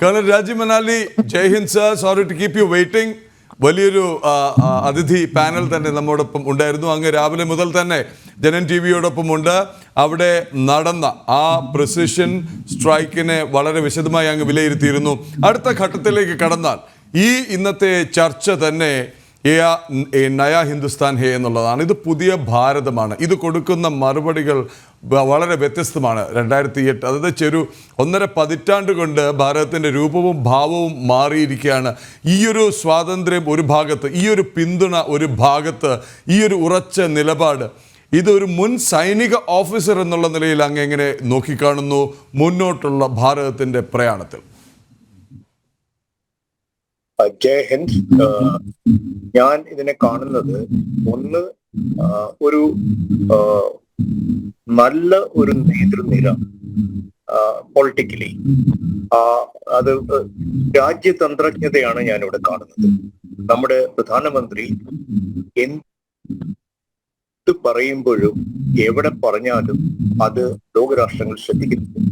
Colonel Rajeev Manali Jai Hind sir sorry to keep you waiting വലിയൊരു അതിഥി panel തന്നെ നമ്മോടൊപ്പം ഉണ്ടായിരുന്നു. അങ്ങ് രാവിലെ മുതൽ തന്നെ ജനൻ ടി വിയോടൊപ്പം ഉണ്ട്. അവിടെ നടന്ന ആ പ്രിസിഷൻ സ്ട്രൈക്കിനെ വളരെ വിശദമായി അങ്ങ് വിലയിരുത്തിയിരുന്നു. അടുത്ത ഘട്ടത്തിലേക്ക് കടന്നാൽ ഈ ഇന്നത്തെ ചർച്ച തന്നെ നയ ഹിന്ദുസ്ഥാൻ ഹേ എന്നുള്ളതാണ്. ഇത് പുതിയ ഭാരതമാണ്. ഇത് കൊടുക്കുന്ന മറുപടികൾ വളരെ വ്യത്യസ്തമാണ്. രണ്ടായിരത്തി എട്ട് അതായത് ചെറു ഒന്നര പതിറ്റാണ്ട് കൊണ്ട് ഭാരതത്തിന്റെ രൂപവും ഭാവവും മാറിയിരിക്കുകയാണ്. ഈയൊരു സ്വാതന്ത്ര്യം ഒരു ഭാഗത്ത് ഈയൊരു ഒരു പിന്തുണ ഒരു ഭാഗത്ത് ഈയൊരു ഒരു ഉറച്ച നിലപാട് ഇതൊരു മുൻ സൈനിക ഓഫീസർ എന്നുള്ള നിലയിൽ അങ്ങ് എങ്ങനെ നോക്കിക്കാണുന്നു? മുന്നോട്ടുള്ള ഭാരതത്തിന്റെ പ്രയാണത്തിൽ. ജയ് ഹിന്ദ് ഞാൻ ഇതിനെ കാണുന്നത് ഒന്ന് ഒരു നല്ല ഒരു നേതൃനിര പൊളിറ്റിക്കലി അത് രാജ്യതന്ത്രജ്ഞതയാണ് ഞാൻ ഇവിടെ കാണുന്നത്. നമ്മുടെ പ്രധാനമന്ത്രി എന്ത് പറയുമ്പോഴും എവിടെ പറഞ്ഞാലും അത് ലോകരാഷ്ട്രങ്ങൾ ശ്രദ്ധിക്കുന്നു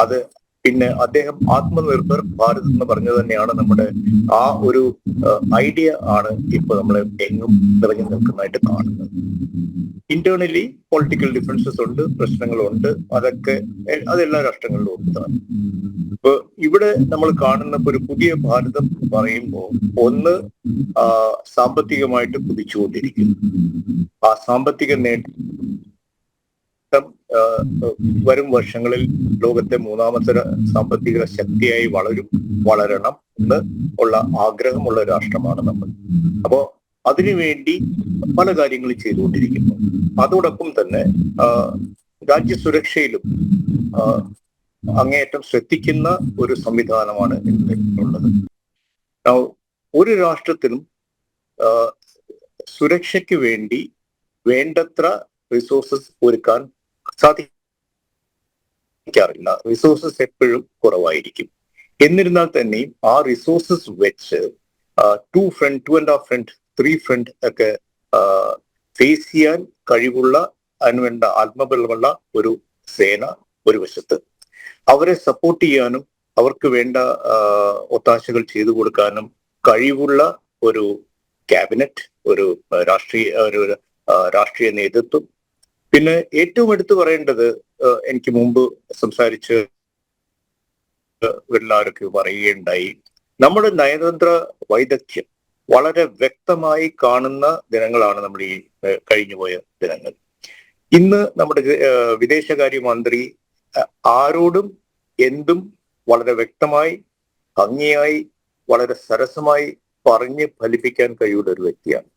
അത് പിന്നെ അദ്ദേഹം ആത്മനിർഭർ ഭാരത് എന്ന് പറഞ്ഞത് തന്നെയാണ് നമ്മുടെ ആ ഒരു ഐഡിയ ആണ് ഇപ്പൊ നമ്മൾ എങ്ങും നിറഞ്ഞു നിൽക്കുന്നതായിട്ട് കാണുന്നത്. ഇന്റേണലി പൊളിറ്റിക്കൽ ഡിഫറൻസസ് ഉണ്ട് പ്രശ്നങ്ങളുണ്ട് അതൊക്കെ അതെല്ലാ രാഷ്ട്രങ്ങളിലും ഉണ്ട്. ഇപ്പൊ ഇവിടെ നമ്മൾ കാണുന്ന ഒരു പുതിയ ഭാരതം പറയുമ്പോൾ ഒന്ന് സാമ്പത്തികമായിട്ട് കുതിച്ചുകൊണ്ടിരിക്കുന്നു. ആ സാമ്പത്തിക നേട്ടം വരും വർഷങ്ങളിൽ ലോകത്തെ മൂന്നാമത്തെ സാമ്പത്തിക ശക്തിയായി വളരും വളരണം എന്ന് ഉള്ള ആഗ്രഹമുള്ള രാഷ്ട്രമാണ് നമ്മൾ. അപ്പോ അതിനുവേണ്ടി പല കാര്യങ്ങളും ചെയ്തുകൊണ്ടിരിക്കുന്നു. അതോടൊപ്പം തന്നെ രാജ്യസുരക്ഷയിലും അങ്ങേയറ്റം ശ്രദ്ധിക്കുന്ന ഒരു സംവിധാനമാണ് ഇന്നുള്ളത് ഒരു രാഷ്ട്രത്തിനും സുരക്ഷയ്ക്ക് വേണ്ടി വേണ്ടത്ര റിസോഴ്സസ് ഒരുക്കാൻ സാധിക്കാറില്ല. റിസോഴ്സസ് എപ്പോഴും കുറവായിരിക്കും. എന്നിരുന്നാൽ തന്നെയും ആ റിസോഴ്സസ് വെച്ച് two front two and half front three front ഒക്കെ ഫേസ് ചെയ്യാൻ കഴിവുള്ള അനുവേണ്ട ആത്മബലമുള്ള ഒരു സേന ഒരു വശത്ത്. അവരെ സപ്പോർട്ട് ചെയ്യാനും അവർക്ക് വേണ്ട ഒത്താശകൾ ചെയ്തു കൊടുക്കാനും കഴിവുള്ള ഒരു ക്യാബിനറ്റ് ഒരു രാഷ്ട്രീയ ഒരു രാഷ്ട്രീയ നേതൃത്വം പിന്നെ ഏറ്റവും എടുത്തു പറയേണ്ടത് എനിക്ക് മുമ്പ് സംസാരിച്ച് എല്ലാവർക്കും പറയുകയുണ്ടായി. നമ്മുടെ നയതന്ത്ര വൈദഗ്ധ്യം വളരെ വ്യക്തമായി കാണുന്ന ദിനങ്ങളാണ് നമ്മൾ ഈ കഴിഞ്ഞുപോയ ദിനങ്ങൾ. ഇന്ന് നമ്മുടെ വിദേശകാര്യമന്ത്രി ആരോടും എന്തും വളരെ വ്യക്തമായി ഭംഗിയായി വളരെ സരസമായി പറഞ്ഞ് ഫലിപ്പിക്കാൻ കഴിയുള്ള ഒരു വ്യക്തിയാണ്.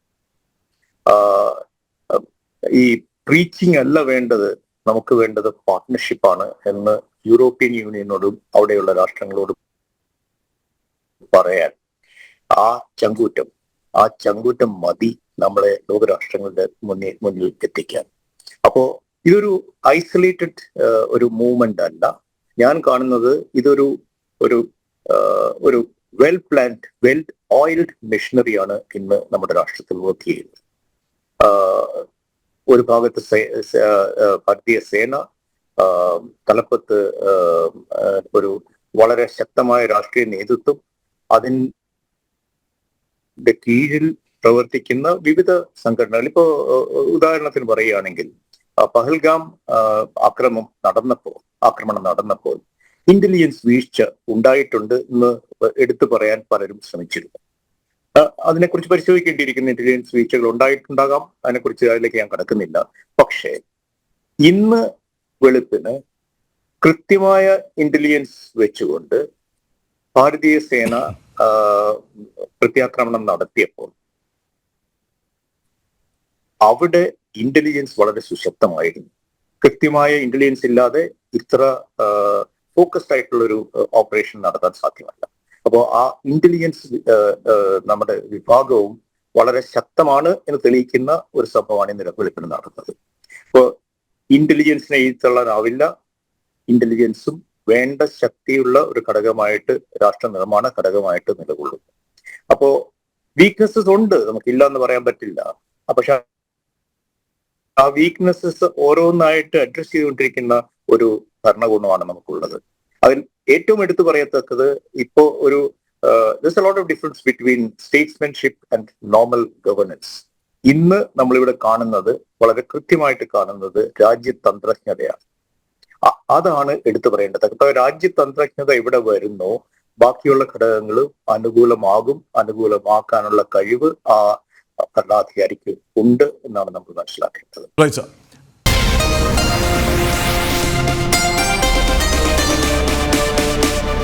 ഈ പ്രീച്ചിങ് അല്ല വേണ്ടത് നമുക്ക് വേണ്ടത് പാർട്ട്ണർഷിപ്പാണ് എന്ന് യൂറോപ്യൻ യൂണിയനോടും അവിടെയുള്ള രാഷ്ട്രങ്ങളോടും പറയാൻ. ആ ചങ്കൂറ്റം ആ ചങ്കൂറ്റം മതി നമ്മളെ ലോകരാഷ്ട്രങ്ങളുടെ മുന്നിൽ മുന്നിൽ എത്തിക്കാൻ. അപ്പോ ഇതൊരു ഐസൊലേറ്റഡ് ഒരു മൂവ്മെന്റ് അല്ല. ഞാൻ കാണുന്നത് ഇതൊരു ഒരു ഒരു വെൽ പ്ലാൻഡ് വെൽ ഓയിൽഡ് മെഷീനറിയാണ് ഇന്ന് നമ്മുടെ രാഷ്ട്രത്തിൽ വർക്ക് ചെയ്യുന്നത്. ഒരു ഭാഗത്ത് ഭാരതീയ സേന തലപ്പത്ത് ഒരു വളരെ ശക്തമായ രാഷ്ട്രീയ നേതൃത്വം അതിന്റെ കീഴിൽ പ്രവർത്തിക്കുന്ന വിവിധ സംഘടനകൾ. ഇപ്പോ ഉദാഹരണത്തിന് പറയുകയാണെങ്കിൽ പഹൽഗാം ആക്രമം നടന്നപ്പോൾ ആക്രമണം നടന്നപ്പോൾ ഇന്റലിജൻസ് വീഴ്ച ഉണ്ടായിട്ടുണ്ട് എന്ന് എടുത്തു പറയാൻ പലരും ശ്രമിച്ചിരുന്നു. അതിനെക്കുറിച്ച് പരിശോധിക്കേണ്ടിയിരിക്കുന്ന ഇന്റലിജൻസ് വീഴ്ചകൾ ഉണ്ടായിട്ടുണ്ടാകാം. അതിനെക്കുറിച്ച് അതിലേക്ക് ഞാൻ കടക്കുന്നില്ല. പക്ഷേ ഇന്ന് വെളുപ്പിന് കൃത്യമായ ഇന്റലിജൻസ് വെച്ചുകൊണ്ട് ഭാരതീയ സേന പ്രത്യാക്രമണം നടത്തിയപ്പോൾ അവിടെ ഇന്റലിജൻസ് വളരെ സുശക്തമായിരുന്നു. കൃത്യമായ ഇന്റലിജൻസ് ഇല്ലാതെ ഇത്ര ഫോക്കസ്ഡ് ആയിട്ടുള്ള ഒരു ഓപ്പറേഷൻ നടത്താൻ സാധ്യമല്ല. അപ്പോൾ ആ ഇന്റലിജൻസ് നമ്മുടെ വിഭാഗവും വളരെ ശക്തമാണ് എന്ന് തെളിയിക്കുന്ന ഒരു സംഭവമാണ് ഇന്ന് വെളുപ്പിന് നടന്നത്. അപ്പോൾ ഇന്റലിജൻസിനെ എഴുത്തള്ളാനാവില്ല. ഇന്റലിജൻസും വേണ്ട ശക്തിയുള്ള ഒരു ഘടകമായിട്ട് രാഷ്ട്ര നിർമ്മാണ ഘടകമായിട്ട് നിലകൊള്ളും. അപ്പോ വീക്ക്നെസ്സസ് ഉണ്ട്. നമുക്കില്ല എന്ന് പറയാൻ പറ്റില്ല. പക്ഷെ ആ വീക്ക്നെസ്സസ് ഓരോന്നായിട്ട് അഡ്രസ് ചെയ്തുകൊണ്ടിരിക്കുന്ന ഒരു ഭരണകൂടമാണ് നമുക്കുള്ളത്. അതിൽ ഏറ്റവും എടുത്തു പറയത്തക്കത് ഇപ്പോ ഒരു a lot of difference between statesmanship and normal governance ഇന്ന് നമ്മളിവിടെ കാണുന്നത് വളരെ കൃത്യമായിട്ട് കാണുന്നത് രാജ്യതന്ത്രജ്ഞതയാണ്. അതാണ് എടുത്തു പറയേണ്ടത്. അപ്പൊ രാജ്യതന്ത്രജ്ഞത ഇവിടെ വരുന്നു ബാക്കിയുള്ള ഘടകങ്ങൾ അനുകൂലമാകും അനുകൂലമാക്കാനുള്ള കഴിവ് ആ ഭരണാധികാരിക്ക് ഉണ്ട് എന്നാണ് നമ്മൾ മനസ്സിലാക്കേണ്ടത്.